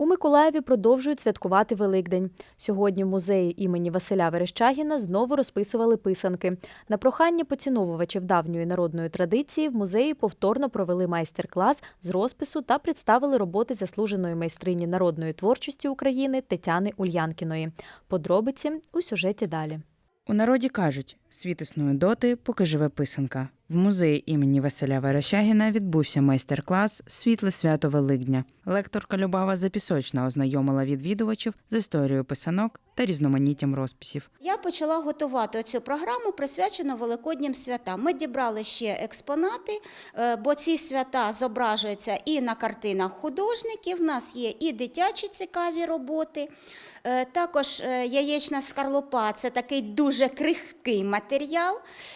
У Миколаєві продовжують святкувати Великдень. Сьогодні в музеї імені Василя Верещагіна знову розписували писанки. На прохання поціновувачів давньої народної традиції в музеї повторно провели майстер-клас з розпису та представили роботи заслуженої майстрині народної творчості України Тетяни Ульянкіної. Подробиці у сюжеті далі. У народі кажуть, світ існує доти, поки живе писанка. В музеї імені Василя Верещагіна відбувся майстер-клас Світле свято Великдня. Лекторка Любава Запісочна ознайомила відвідувачів з історією писанок та різноманіттям розписів. Я почала готувати цю програму, присвячену Великоднім святам. Ми дібрали ще експонати, е, бо ці свята зображуються і на картинах художників. У нас є і дитячі цікаві роботи. Е, Також е, яєчна скарлупа це такий дуже крихкий матеріал,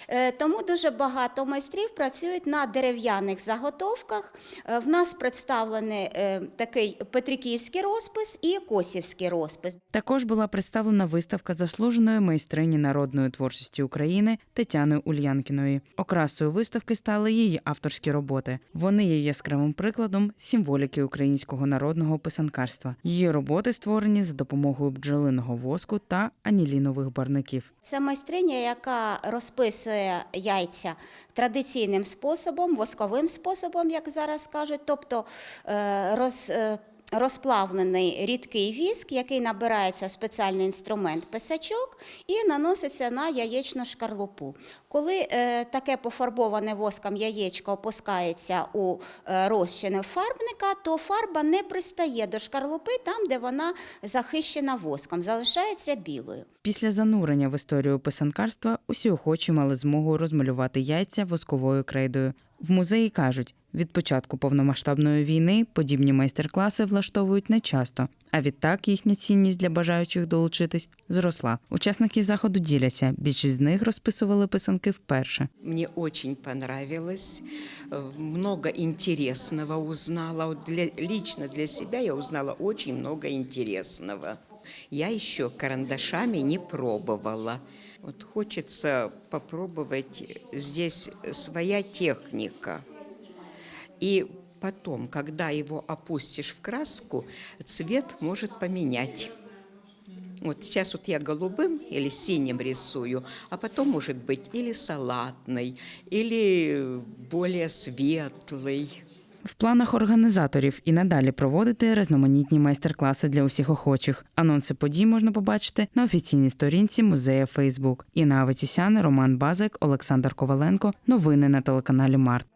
е, тому дуже багато майстрів працюють на дерев'яних заготовках. Е, В нас представлений е, такий петриківський розпис і косівський розпис. Також була представлена виставка заслуженої майстрині народної творчості України Тетяни Ульянкіної. Окрасою виставки стали її авторські роботи. Вони є яскравим прикладом символіки українського народного писанкарства. Її роботи створені за допомогою бджолиного воску та анілінових барників. Це майстриня, яка розписує яйця традиційним способом, восковим способом, як зараз кажуть, тобто е, роз, е, розплавлений рідкий віск, який набирається в спеціальний інструмент писачок і наноситься на яєчну шкарлупу. Коли е, таке пофарбоване воском яєчко опускається у е, розчини фарбника, то фарба не пристає до шкарлупи там, де вона захищена воском, залишається білою. Після занурення в історію писанкарства усі охочі мали змогу розмалювати яйця восковою крейдою. В музеї кажуть, від початку повномасштабної війни подібні майстер-класи влаштовують нечасто, а відтак їхня цінність для бажаючих долучитись зросла. Учасники заходу діляться. Більшість з них розписували писанки вперше. Мне очень понравилось, э, много интересного узнала. Для, лично для себя я узнала очень много интересного. Я еще карандашами не пробовала. Вот хочется попробовать здесь своя техника. И потом, когда его опустишь в краску, цвет может поменять. Вот сейчас вот я голубым или синим рисую, а потом может быть или салатный, или более светлый. В планах організаторів і надалі проводити різноманітні майстер-класи для усіх охочих. Анонси подій можна побачити на офіційній сторінці музею Фейсбук. Інна Аветісян, Роман Базик, Олександр Коваленко. Новини на телеканалі Март.